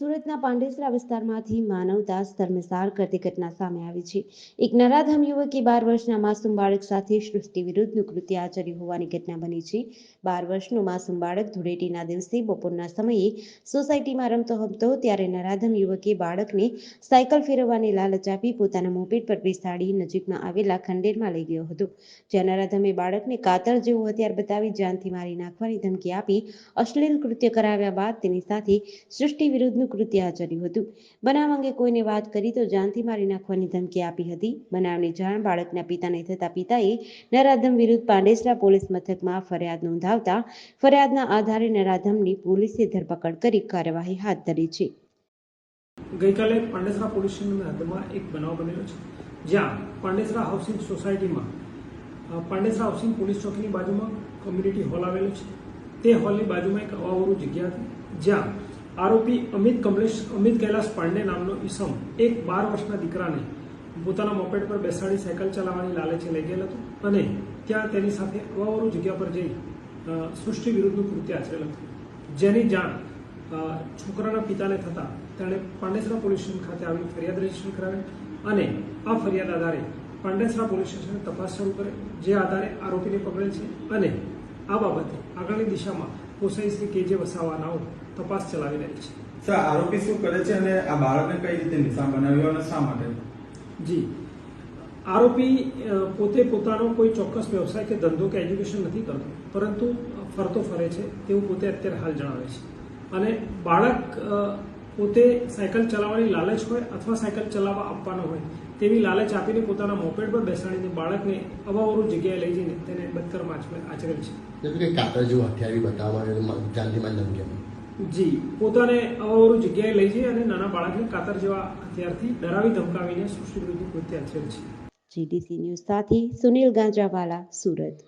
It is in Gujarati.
સુરતના પાંડેસરા વિસ્તારમાંથી માનવદાસ ધર્મસાર કરતી ઘટના સામે આવી છે. એક નરાધમ યુવકે બાર વર્ષના માસૂમ બાળક સાથે સૃષ્ટિ વિરુદ્ધનું કૃત્ય આચર્યું હોવાની ઘટના બની છે. બાર વર્ષનો માસૂમ બાળક ધૂળેટીના દિવસે બપોરના સમયે સોસાયટીમાં રમતો હતો ત્યારે નરાધમ યુવકે બાળકને સાયકલ ફેરવવાની લાલચ આપી પોતાના મોપેટ પર બેસાડી નજીકમાં આવેલા ખંડેરમાં લઈ ગયો હતો. જ્યાં નરાધમે બાળકને કાતર જેવું હથિયાર બતાવી જાનથી મારી નાખવાની ધમકી આપી અશ્લીલ કૃત્ય કરાવ્યા બાદ તેની સાથે સૃષ્ટિ વિરુદ્ધનું કૃત્ય આચર્યું હતું. બનાવ અંગે કોઈને વાત કરી તો જાનથી મારી નાખવાની ધમકી આપી હતી. બનાવની જાણ બાળકના પિતાને થતા પિતાએ નરાધમ વિરુદ્ધ પાંડેસરા પોલીસ મથકમાં ફરિયાદ નોંધાવતા ફરિયાદના આધારે નરાધમની પોલીસે ધરપકડ કરી કાર્યવાહી હાથ ધરી છે. ગઈકાલે પાંડેસરા પોલીસ સ્ટેશનની હદમાં એક બનાવ બનેલો છે, જ્યાં પાંડેસરા હાઉસિંગ સોસાયટીમાં પાંડેસરા હાઉસિંગ પોલીસ ચોકીની બાજુમાં કોમ્યુનિટી હોલ આવેલો છે. તે હોલની બાજુમાં એક અવાવરું જગ્યા હતી, જ્યાં આરોપી અમિત કમલેશ, અમિત કૈલાસ પાંડે નામનો ઈસમ એક બાર વર્ષના દીકરાને પોતાના મોપેટ પર બેસાડી સાયકલ ચલાવવાની લાલચે લઈ ગયેલ હતો અને ત્યાં તેની સાથે અવાવરું જગ્યા પર જઈ સૃષ્ટિ વિરુદ્ધનું કૃત્ય આચરેલ હતું. જેની જાણ છોકરાના પિતાને થતાં તેણે પાંડેસરા પોલીસ સ્ટેશન ખાતે આવી ફરિયાદ રજિસ્ટર કરાવી અને આ ફરિયાદ આધારે પાંડેસરા પોલીસ સ્ટેશને તપાસ શરૂ કરે, જે આધારે આરોપીને પકડેલ છે અને આ બાબતે આગળની દિશામાં કોસાઈ શ્રી કે જે વસાવાનાઓ તપાસ ચલાવી રહી છે. સર આરોપી શું કરે છે અને આ બાળકને કઈ રીતે નિશાન બનાવ્યો અને શા માટે? જી. આરોપી પોતે પોતાનો કોઈ ચોક્કસ વ્યવસાય કે ધંધો કે એજ્યુકેશન નથી કરતો પરંતુ ફરતો ફરે છે. તેવું પોતે અત્યારે હાલ જણાવે છે. અને બાળક પોતે સાયકલ ચલાવવાની લાલચ હોય અથવા સાયકલ ચલાવવા આપવાનો હોય તેવી લાલચ આપીને પોતાના મોપેડ પર બેસાડીને બાળકને અવાવરું જગ્યાએ લઈ જઈને તેને આચરે- આચરેલ છે. કાતર જેવું હથિયાર બી જાનથી મારી ધમકી આપી. જી, પોતાને અવાવરું જગ્યાએ લઈ જઈ અને નાના બાળકને કાતર જેવા હથિયારથી ડરાવી ધમકાવીને સૃષ્ટિ વિરુદ્ધ કૃત્ય છે. જીડીસી ન્યૂઝ સાથે સુનિલ ગાંજાવાલા, સુરત.